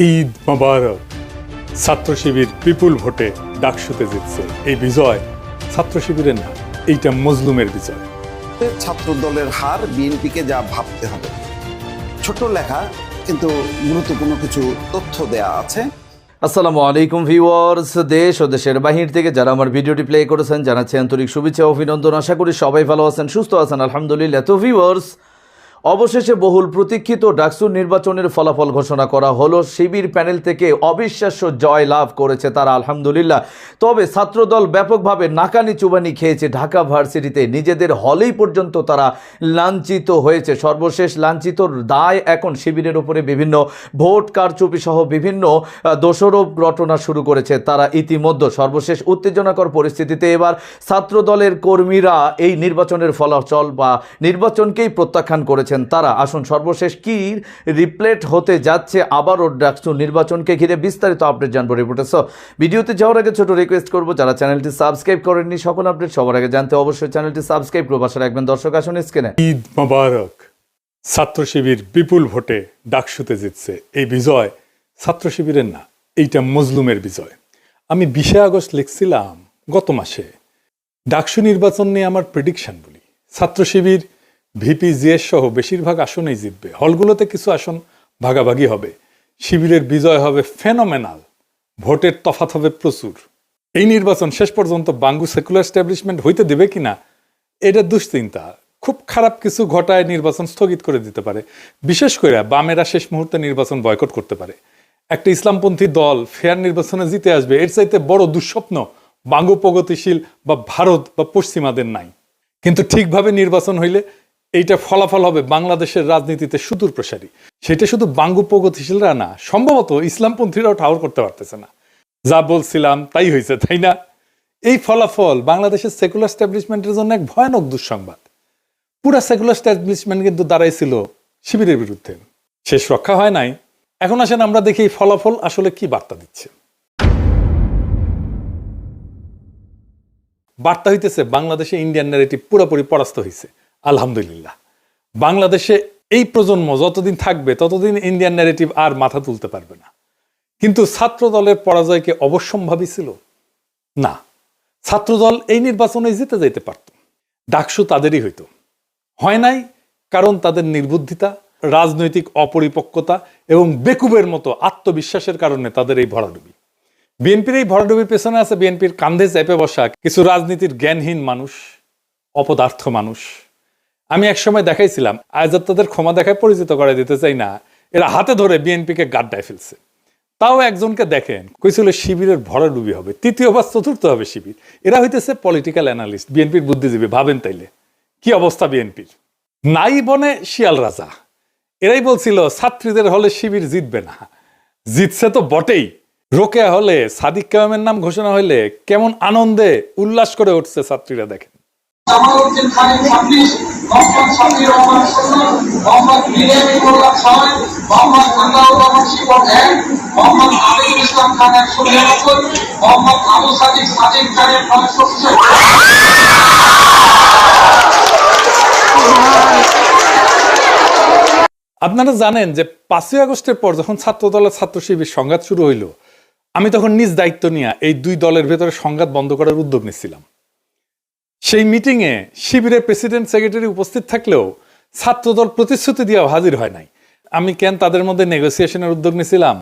ঈদ মোবারক। ছাত্র শিবির বিপুল ভোটে ডাকসুতে জিতছে। এই বিজয় ছাত্র শিবিরের না এইটা মজলুমের বিজয়। ছাত্র দলের হার বিএনপিকে যা ভাবতে হবে। ছোট লেখা কিন্তু গুরুত্বপূর্ণ কিছু তথ্য দেয়া আছে। আসসালামু আলাইকুম ভিউয়ার্স। দেশ ও দেশের বাহির থেকে যারা আমার ভিডিওটি প্লে করেছেন জানাচ্ছি আন্তরিক শুভেচ্ছা অভিনন্দন। আশা করি সবাই ভালো আছেন সুস্থ আছেন আলহামদুলিল্লাহ। তো ভিউয়ার্স অবশেষে বহুল প্রতীক্ষিত ডাকসুর নির্বাচনের ফলাফল ঘোষণা করা হলো। শিবির প্যানেল থেকে অবিশ্বাস্য জয় লাভ করেছে তারা, আলহামদুলিল্লাহ। তবে ছাত্রদল ব্যাপকভাবে নাকানি চুবানি খেয়েছে ঢাকা ভার্সিটিতে। নিজেদের হলেই পর্যন্ত তারা লাঞ্ছিত হয়েছে। সর্বশেষ লাঞ্ছিতর দায় এখন শিবিরের উপরে বিভিন্ন ভোট কারচুপি সহ বিভিন্ন দোষারোপ ঘটনা শুরু করেছে তারা ইতিমধ্যে। সর্বশেষ উত্তেজনাকর পরিস্থিতিতে এবার ছাত্রদলের কর্মীরা এই নির্বাচনের ফলাফল বা নির্বাচনকেই প্রত্যাখ্যান করেছেন তারা, আসুন, সর্বশেষ কি রিপ্লেট হতে যাচ্ছে আবারও ডাকসু নির্বাচনকে ঘিরে বিস্তারিত আপডেট জানব রিপোর্টে। সো ভিডিওতে যাওয়ার আগে ছোট রিকোয়েস্ট করব, যারা চ্যানেলটি সাবস্ক্রাইব করেননি, সকল আপডেট সবার আগে জানতে অবশ্যই চ্যানেলটি সাবস্ক্রাইব করে পাশে রাখবেন দর্শক, আসুন স্ক্রিনে। ঈদ মোবারক। ছাত্র শিবির বিপুল ভোটে ডাকসুতে জিতছে। এই বিজয় ছাত্র শিবিরের না, এইটা মজলুমের বিজয়। আমি বিশে আগস্ট লিখছিলাম গত মাসে, ডাকসু নির্বাচন নিয়ে আমার প্রেডিকশন বলি। ছাত্র শিবির ভিপি জিএস সহ বেশিরভাগ আসনেই জিতবে। হলগুলোতে কিছু আসন ভাগাভাগি হবে। শিবিরের বিজয় হবে ফেনোমেনাল। ভোটের তফাত হবে প্রচুর। এই নির্বাচন শেষ পর্যন্ত বাঙ্গু সেকুলার স্ট্যাবলিশমেন্ট হইতে দেবে কিনা, এটা দুশ্চিন্তা। খুব খারাপ কিছু ঘটায় নির্বাচন স্থগিত করে দিতে পারে। বিশেষ করে বামেরা শেষ মুহূর্তে নির্বাচন বয়কট করতে পারে। একটা ইসলামপন্থী দল ফেয়ার নির্বাচনে জিতে আসবে, এর চাইতে বড় দুঃস্বপ্ন বাঙ্গু প্রগতিশীল বা ভারত বা পশ্চিমাদের নাই। কিন্তু ঠিকভাবে নির্বাচন হইলে এইটা ফলাফল হবে বাংলাদেশের রাজনীতিতে সুদূর প্রসারী। সেটা শুধু বাঙ্গু প্রগতিশীলরা না, সম্ভবত ইসলামপন্থীরাও ঠাউর করতে পারতেছে না। যা বলছিলাম তাই হয়েছে, তাই না? এই ফলাফল বাংলাদেশের সেকুলার স্ট্যাবলিশমেন্টের জন্য এক ভয়ানক দুঃসংবাদ। পুরা সেকুলার স্ট্যাবলিশমেন্ট কিন্তু দাঁড়াইছিল শিবিরের বিরুদ্ধে। শেষ রক্ষা হয় নাই। এখন আসেন আমরা দেখি এই ফলাফল আসলে কি বার্তা দিচ্ছে। বার্তা হইতেছে, বাংলাদেশে ইন্ডিয়ান ন্যারেটিভ পুরোপুরি পরাস্ত হয়েছে আলহামদুলিল্লাহ। বাংলাদেশে এই প্রজন্ম যতদিন থাকবে, ততদিন ইন্ডিয়ান ন্যারেটিভ আর মাথা তুলতে পারবে না। কিন্তু ছাত্র দলের পরাজয়কে অবশ্যম্ভাবী ছিল? না। ছাত্রদল এই নির্বাচনে জিতে যাইতে পারত। ডাকসু তাদেরই হইতো। হয় নাই, কারণ তাদের নির্বুদ্ধিতা, রাজনৈতিক অপরিপক্কতা এবং বেকুবের মতো আত্মবিশ্বাসের কারণে তাদের এই ভরাডুবি। বিএনপির এই ভরাডুবির পেছনে আছে বিএনপির কান্ধে চেপে বসা কিছু রাজনীতির জ্ঞানহীন মানুষ, অপদার্থ মানুষ। আমি একসময় দেখাইছিলাম আয়াজাদ তাদের ক্ষমা দেখায় পরিচিত করে দিতে চাই না। এরা হাতে ধরে বিএনপিকে গাড্ডায় ফেলছে। তাও একজনকে দেখেন, কইছিল শিবিরের ভরাডুবি হবে, তৃতীয় বা চতুর্থ হবে শিবির। এরা হইতেছে পলিটিক্যাল অ্যানালিস্ট বিএনপির বুদ্ধিজীবী, ভাবেন তাইলে। কি অবস্থা বিএনপির? নাই বনে শিয়াল রাজা। এরাই বলছিল, ছাত্রীদের হলে শিবির জিতবে না। জিতছে তো বটেই। রোকেয়া হলে সাদিক কালামের নাম ঘোষণা হইলে কেমন আনন্দে উল্লাস করে উঠছে ছাত্রীরা দেখেন। খানের ছাব্বিশ মোহাম্মদ রহমান মোহাম্মদ ছয় মোহাম্মদ এক মোহাম্মদ ইসলাম খান একশো নিরানব্বই মোহাম্মদ আবু সাদিক খানের আপনারা জানেন যে পাঁচই আগস্টের পর যখন ছাত্র দলের ছাত্র শিবির সংঘাত শুরু হইল, আমি তখন নিজ দায়িত্ব নিয়ে এই দুই দলের ভেতরে সংঘাত বন্ধ করার উদ্যোগ নিচ্ছিলাম সেই মিটিংয়ে শিবিরের প্রেসিডেন্ট সেক্রেটারি উপস্থিত থাকলেও ছাত্রদল প্রতিশ্রুতি দিয়ে হাজির হয় নাই। আমি কেন তাদের মধ্যে নেগোসিয়েশনের উদ্যোগ নিয়েছিলাম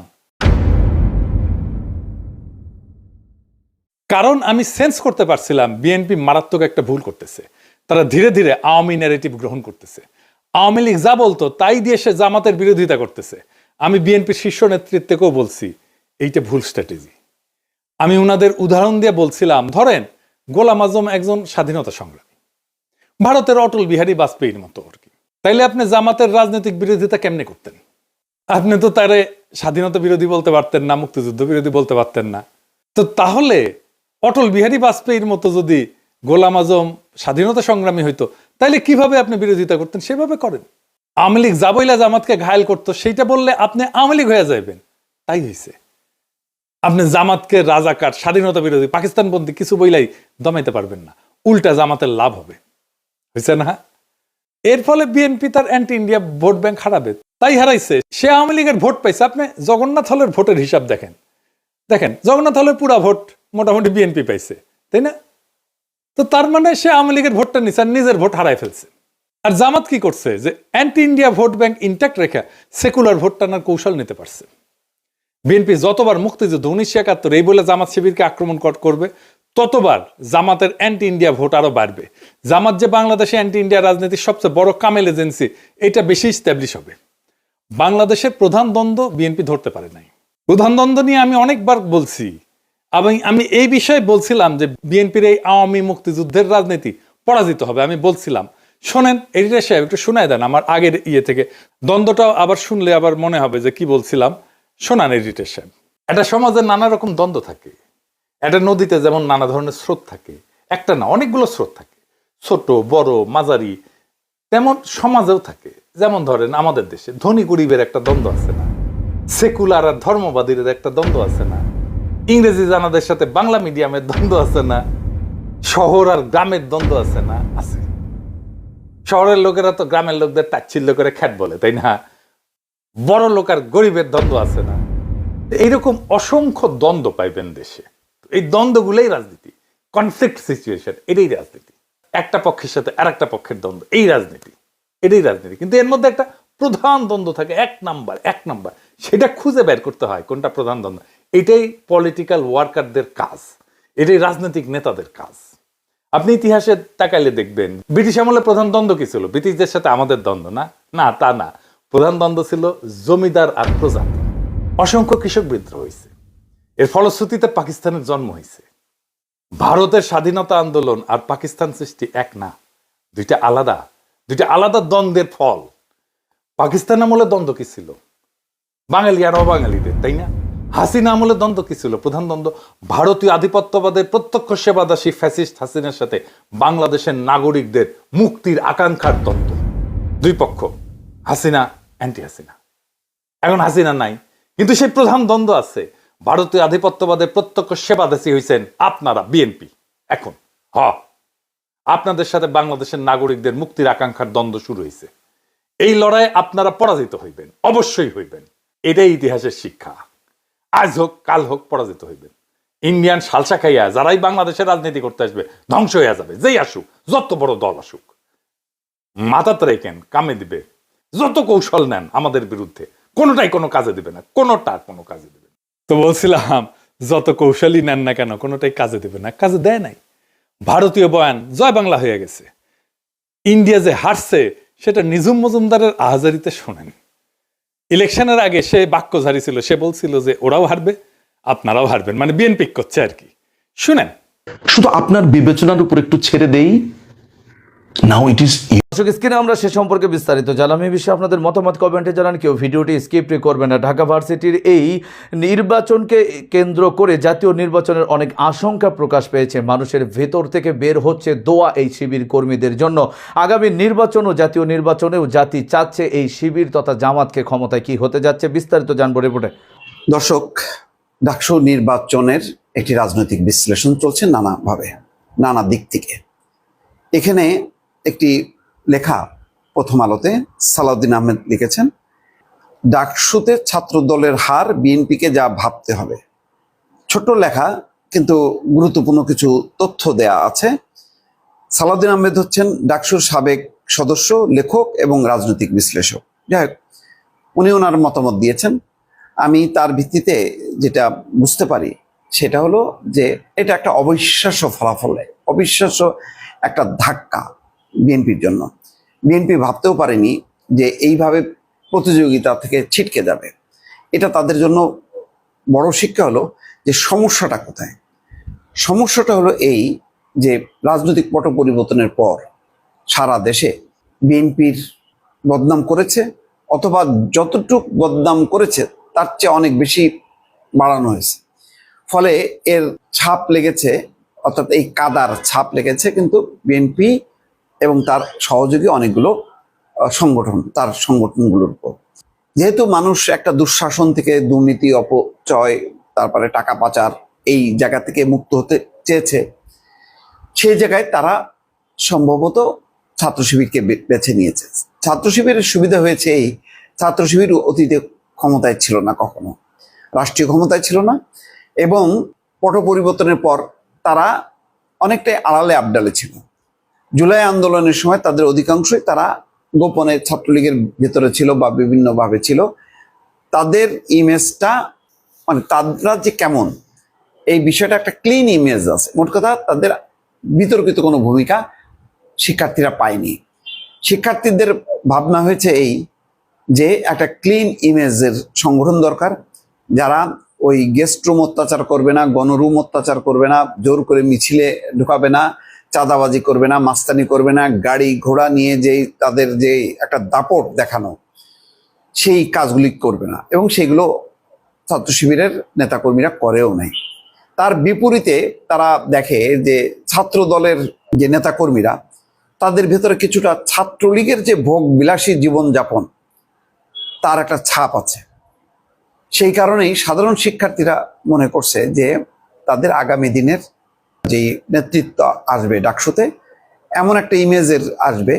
কারণ আমি সেন্স করতে পারছিলাম বিএনপি মারাত্মক একটা ভুল করতেছে। তারা ধীরে ধীরে আওয়ামী ন্যারেটিভ গ্রহণ করতেছে। আওয়ামী লীগ যা বলতো তাই দিয়ে সে জামাতের বিরোধিতা করতেছে। আমি বিএনপির শীর্ষ নেতৃত্বকেও বলছি, এইটা ভুল স্ট্র্যাটেজি আমি উনাদের উদাহরণ দিয়ে বলছিলাম, ধরেন গোলাম আজম একজন স্বাধীনতা সংগ্রামী। ভারতের অটল বিহারী বাজপেয়ীর মতো আর কি। তাইলে আপনি জামাতের রাজনৈতিক বিরোধিতা কেমনে করতেন? আপনি তো তারে স্বাধীনতা বিরোধী বলতে পারতেন না, মুক্তিযুদ্ধ বিরোধী বলতে পারতেন না। তো তাহলে অটল বিহারী বাজপেয়ীর মতো যদি গোলাম আজম স্বাধীনতা সংগ্রামী হইতো, তাইলে কীভাবে আপনি বিরোধিতা করতেন? সেভাবে করেন। আওয়ামী লীগ জাবইলা জামাতকে ঘায়ল করতো, সেইটা বললে আপনি আওয়ামী লীগ হয়ে যাবেন তাই হয়েছে আপনি জামাতকে রাজাকার, স্বাধীনতা বিরোধী, পাকিস্তানপন্থী কিছু বইলাই দমাইতে পারবেন না। উল্টা জামাতের লাভ হবে। হয়েছে না? এর ফলে বিএনপি তার অ্যান্টি ইন্ডিয়া ভোট ব্যাংক হারাবে। তাই হারাইছে। সে আওয়ামী লীগের ভোট পাইছে। আপনি জগন্নাথ হলের ভোটের হিসাব দেখেন। দেখেন, জগন্নাথ হলের পুরা ভোট মোটামুটি বিএনপি পাইছে। তাই না? তো তার মানে সে আওয়ামী লীগের ভোটটা নিছে আর নিজের ভোট হারাই ফেলছে। আর জামাত কি করছে? যে anti India vote bank intact রেখে সেকুলার ভোট টানার কৌশল নিতে পারছে। বিএনপি যতবার মুক্তিযুদ্ধ, উনিশশো একাত্তর, এই বলে জামাত শিবিরকে আক্রমণ কর- করবে, ততবার জামাতের অ্যান্টি ইন্ডিয়া ভোট আরও বাড়বে। জামাত যে বাংলাদেশে অ্যান্টি ইন্ডিয়া রাজনীতির সবচেয়ে বড় কামেল এজেন্সি এটা বেশি স্ট্যাবলিশ হবে। বাংলাদেশের প্রধান দ্বন্দ্ব বিএনপি ধরতে পারে নাই। প্রধান দ্বন্দ্ব নিয়ে আমি অনেকবার বলছি আমি আমি এই বিষয়ে বলছিলাম যে বিএনপির এই আওয়ামী মুক্তিযুদ্ধের রাজনীতি পরাজিত হবে। আমি বলছিলাম, শোনেন এডিটার সাহেব, একটু শোনায় দেন আমার আগের ইয়ে থেকে। দ্বন্দ্বটা আবার শুনলে আবার মনে হবে যে কি বলছিলাম। শোনান সাহেব একটা সমাজে নানা রকম দ্বন্দ্ব থাকে। একটা নদীতে যেমন নানা ধরনের স্রোত থাকে, একটা না, অনেকগুলো স্রোত থাকে। ছোট, বড়, মাঝারি, তেমন সমাজেও থাকে। যেমন ধরেন আমাদের দেশে ধনী গরিবের একটা দ্বন্দ্ব আছে না। সেকুলার আর ধর্মবাদীর একটা দ্বন্দ্ব আছে না। ইংরেজি জানাদের সাথে বাংলা মিডিয়ামের দ্বন্দ্ব আছে না। শহর আর গ্রামের দ্বন্দ্ব আছে না, আছে। শহরের লোকেরা তো গ্রামের লোকদের তাচ্ছিল্য করে খ্যাট বলে, তাই না? বড় লোক আর গরিবের দ্বন্দ্ব আছে না। এইরকম অসংখ্য দ্বন্দ্ব পাইবেন দেশে। এই দ্বন্দ্বগুলোই রাজনীতি। কনফ্লিক্ট সিচুয়েশন এটাই রাজনীতি। একটা পক্ষের সাথে আর একটা পক্ষের দ্বন্দ্ব, এই রাজনীতি। এটাই রাজনীতি। কিন্তু এর মধ্যে একটা প্রধান দ্বন্দ্ব থাকে, এক নাম্বার এক নাম্বার। সেটা খুঁজে বের করতে হয় কোনটা প্রধান দ্বন্দ্ব। এটাই পলিটিক্যাল ওয়ার্কারদের কাজ। এটাই রাজনৈতিক নেতাদের কাজ। আপনি ইতিহাসে তাকাইলে দেখবেন, ব্রিটিশ আমলে প্রধান দ্বন্দ্ব কি ছিল? ব্রিটিশদের সাথে আমাদের দ্বন্দ্ব না? না, তা না। প্রধান দ্বন্দ্ব ছিল জমিদার আর প্রজাতি। অসংখ্য কৃষক বিদ্রোহ হয়েছে এর ফলশ্রুতিতে পাকিস্তানের জন্ম হয়েছে ভারতের স্বাধীনতা আন্দোলন আর পাকিস্তান সৃষ্টি এক না, দুইটা আলাদা দুইটা আলাদা দ্বন্দ্বের ফল। পাকিস্তান আমলে দ্বন্দ্ব কি ছিল? বাঙালি আর অবাঙালিদের, তাই না? হাসিনা আমলে দ্বন্দ্ব কি ছিল? প্রধান দ্বন্দ্ব ভারতীয় আধিপত্যবাদের প্রত্যক্ষ সেবাদাসী ফ্যাসিস্ট হাসিনার সাথে বাংলাদেশের নাগরিকদের মুক্তির আকাঙ্ক্ষার দ্বন্দ্ব দুই পক্ষ, হাসিনা অ্যান্টি হাসিনা এখন হাসিনা নাই। কিন্তু সেই প্রধান দ্বন্দ্ব আছে। ভারতীয় আধিপত্যবাদের প্রত্যক্ষ সেবাদাসী হয়েছেন আপনারা বিএনপি এখন, হ। আপনাদের সাথে বাংলাদেশের নাগরিকদের মুক্তির আকাঙ্ক্ষার দ্বন্দ্ব শুরু হয়েছে এই লড়াইয়ে আপনারা পরাজিত হইবেন, অবশ্যই হইবেন। এটাই ইতিহাসের শিক্ষা। আজ হোক, কাল হোক, পরাজিত হইবেন। ইন্ডিয়ান সালসা খাইয়া যারাই বাংলাদেশের রাজনীতি করতে আসবে, ধ্বংস হইয়া যাবে। যেই আসুক, যত বড় দল আসুক। মাথাতে রেখেন কামে দিবে। যত কৌশল নেন আমাদের বিরুদ্ধে, কোনোটাই কোনো কাজে দিবে না, কোনোটা কোনো কাজে দিবে তো বলছিলাম, যত কৌশলই নেন না কেন, কোনোটাই কাজে দিবে না, কাজে দেয় নাই। ভারতীয় বয়ান জয় বাংলা হয়ে গেছে। ইন্ডিয়া যে হারছে, সেটা নিজুম মজুমদারের আহাজারিতে শোনেন। ইলেকশনের আগে সে বাক্য ঝাড়ি ছিল সে বলছিল যে ওরাও হারবে, আপনারাও হারবেন মানে বিএনপি করছে আর কি। শুনেন। শুধু আপনার বিবেচনার উপর একটু ছেড়ে দেই নাও ইট ইজ দর্শক স্ক্রিনে আমরা সে সম্পর্কে বিস্তারিত জানলাম। এই বিষয়ে আপনাদের মতামত কমেন্টে জানান। কেউ ভিডিওটি স্কিপ করবেন না। ঢাকা ভার্সিটির এই নির্বাচনকে কেন্দ্র করে জাতীয় নির্বাচনের অনেক আশঙ্কা প্রকাশ পেয়েছে। মানুষের ভেতর থেকে বের হচ্ছে দোয়া এই শিবির কর্মীদের জন্য। আগামী নির্বাচন ও জাতীয় নির্বাচনেও জাতি চাচ্ছে এই শিবির তথা জামাতকে ক্ষমতায় কি হতে যাচ্ছে। বিস্তারিত জানব রিপোর্টে। দর্শক ডাকসু নির্বাচনের একটি রাজনৈতিক বিশ্লেষণ চলছে নানাভাবে নানা দিক থেকে। এখানে একটি লেখা প্রথম আলোতে সালাউদ্দিন আহমেদ লিখেছেন, ডাকসুতে ছাত্র দলের হার বিএনপিকে যা ভাবতে হবে। ছোট লেখা, কিন্তু গুরুত্বপূর্ণ কিছু তথ্য দেয়া আছে। সালাউদ্দিন আহমেদ হচ্ছেন ডাকসুর সাবেক সদস্য, লেখক এবং রাজনৈতিক বিশ্লেষক। যাই হোক, উনি ওনার মতামত দিয়েছেন। আমি তার ভিত্তিতে যেটা বুঝতে পারি, সেটা হলো যে এটা একটা অবিশ্বাস্য ফলাফল, অবিশ্বাস্য একটা ধাক্কা। বিএনপির জন্য। বিএনপি ভাবতেও পারেনি যে এইভাবে প্রতিযোগিতা থেকে ছিটকে যাবে। এটা তাদের জন্য বড় শিক্ষা হলো যে সমস্যাটা কোথায়? সমস্যাটা হলো এই যে রাজনৈতিক পট পরিবর্তনের পর সারা দেশে বিএনপির বদনাম করেছে, অথবা যতটুক বদনাম করেছে তার চেয়ে অনেক বেশি বাড়ানো হয়েছে। ফলে এর ছাপ লেগেছে, অর্থাৎ এই কাদার ছাপ লেগেছে, কিন্তু বিএনপি এবং তার সহযোগী অনেকগুলো সংগঠন, তার সংগঠনগুলোর উপর। যেহেতু মানুষ একটা দুঃশাসন থেকে দুর্নীতি, অপচয়, তারপরে টাকা পাচার এই জায়গা থেকে মুক্ত হতে চেয়েছে, সেই জায়গায় তারা সম্ভবত ছাত্র শিবিরকে বেছে নিয়েছে। ছাত্র শিবিরের সুবিধা হয়েছে এই, ছাত্র শিবির অতীতে ক্ষমতায় ছিল না কখনো, রাষ্ট্রীয় ক্ষমতায় ছিল না, এবং পট পরিবর্তনের পর তারা অনেকটাই আড়ালে আবডালে ছিল। জুলাই আন্দোলনের সময় তাদের অধিকাংশই তারা গোপনে ছাত্রলীগের ভেতরে ছিল বা বিভিন্নভাবে ছিল। তাদের ইমেজটা মানে তারা যে কেমন, এই বিষয়টা একটা ক্লিন ইমেজ আছে। মোট কথা তাদের বিতর্কিত কোনো ভূমিকা শিক্ষার্থীরা পায়নি। শিক্ষার্থীদের ভাবনা হয়েছে এই যে একটা ক্লিন ইমেজের সংগঠন দরকার। যারা ওই গেস্ট রুম অত্যাচার করবে না, গণরুম অত্যাচার করবে না, জোর করে মিছিলে ঢুকাবে না চাঁদাবাজি করবে না, মাস্তানি করবে না, গাড়ি ঘোড়া নিয়ে যেই তাদের যে একটা দাপট দেখানো, সেই কাজগুলি করবে না। এবং সেগুলো ছাত্র শিবিরের নেতাকর্মীরা করেও নাই। তার বিপরীতে তারা দেখে যে ছাত্র দলের যে নেতাকর্মীরা, তাদের ভেতরে কিছুটা ছাত্রলীগের যে ভোগ বিলাসী জীবনযাপন, তার একটা ছাপ আছে। সেই কারণেই সাধারণ শিক্ষার্থীরা মনে করছে যে তাদের আগামী দিনের যে নেতৃত্ব আসবে ডাকসুতে, এমন একটা ইমেজের আসবে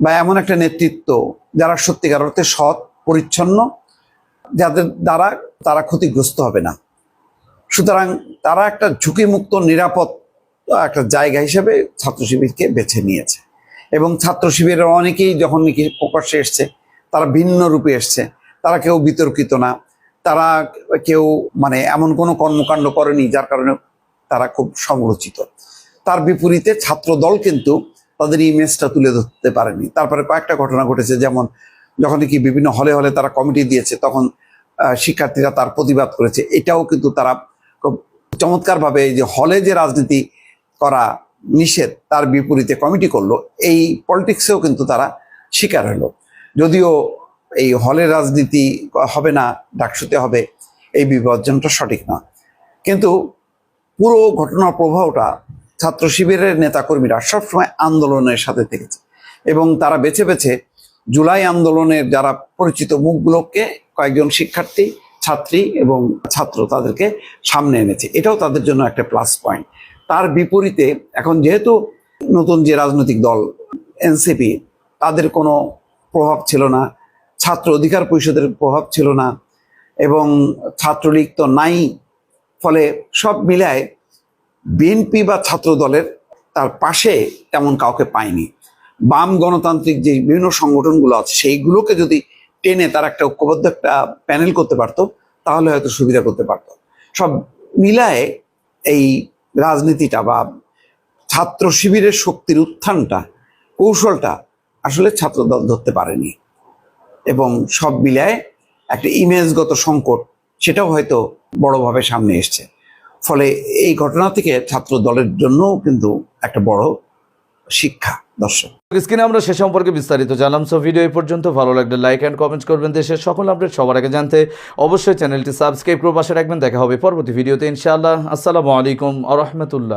বা এমন একটা নেতৃত্ব যারা সত্যিকার অর্থে সৎ, পরিচ্ছন্ন, যাদের দ্বারা তারা ক্ষতিগ্রস্ত হবে না। সুতরাং তারা একটা ঝুঁকিমুক্ত, নিরাপদ, একটা জায়গা হিসেবে ছাত্র শিবিরকে বেছে নিয়েছে। এবং ছাত্র শিবিরের অনেকেই যখন নাকি প্রকাশ্যে এসছে, তারা ভিন্ন রূপে এসছে। তারা কেউ বিতর্কিত না। তারা কেউ মানে এমন কোনো কর্মকাণ্ড করেনি, যার কারণে তারা খুব সমালোচিত তার বিপরীতে ছাত্র দল কিন্তু তাদের ইমেজটা তুলে ধরতে পারেনি। তারপরে কয়েকটা ঘটনা ঘটেছে, যেমন যখন কি বিভিন্ন হলে হলে তারা কমিটি দিয়েছে, তখন শিক্ষার্থীরা তার প্রতিবাদ করেছে। এটাও কিন্তু তারা খুব চমৎকারভাবে যে হলে যে রাজনীতি করা নিষেধ, তার বিপরীতে কমিটি করল, এই পলিটিক্সেও কিন্তু তারা শিকার হলো। যদিও এই হলের রাজনীতি হবে না, ডাকসুতে হবে, এই বিভাজনটা সঠিক না। কিন্তু পুরো ঘটনার প্রভাবটা ছাত্র শিবিরের নেতাকর্মীরা সবসময় আন্দোলনের সাথে থেকেছে এবং তারা বেছে বেছে জুলাই আন্দোলনের যারা পরিচিত মুখগুলোকে কয়েকজন শিক্ষার্থী, ছাত্রী এবং ছাত্র তাদেরকে সামনে এনেছে। এটাও তাদের জন্য একটা প্লাস পয়েন্ট তার বিপরীতে এখন যেহেতু নতুন যে রাজনৈতিক দল এনসিপি তাদের কোনো প্রভাব ছিল না, ছাত্র অধিকার পরিষদের প্রভাব ছিল না এবং ছাত্রলীগ তো নাই ফলে সব মিলায় বিএনপি বা ছাত্র দলের তার পাশে তেমন কাউকে পায়নি। বাম গণতান্ত্রিক যে বিভিন্ন সংগঠনগুলো আছে, সেইগুলোকে যদি টেনে তার একটা ঐক্যবদ্ধ একটা প্যানেল করতে পারতো, তাহলে হয়তো সুবিধা করতে পারতো। সব মিলায় এই রাজনীতিটা বা ছাত্র শিবিরের শক্তির উত্থানটা, কৌশলটা আসলে ছাত্র দল ধরতে পারেনি। এবং সব মিলায় একটা ইমেজগত সংকট, সেটাও হয়তো বড়ভাবে সামনে এসছে। ফলে এই ঘটনা থেকে ছাত্র দলের জন্য কিন্তু একটা বড় শিক্ষা দর্শক। স্ক্রিনে আমরা সে সম্পর্কে বিস্তারিত জানলাম। সো ভিডিও এই পর্যন্ত। ভালো লাগলে লাইক অ্যান্ড কমেন্ট করবেন। দেশের সকল আপডেট সবার আগে জানতে অবশ্যই চ্যানেলটি সাবস্ক্রাইব করে পাশে রাখবেন। দেখা হবে পরবর্তী ভিডিওতে ইনশাআল্লাহ। আসসালামু আলাইকুম আ রহমতুল্লাহ।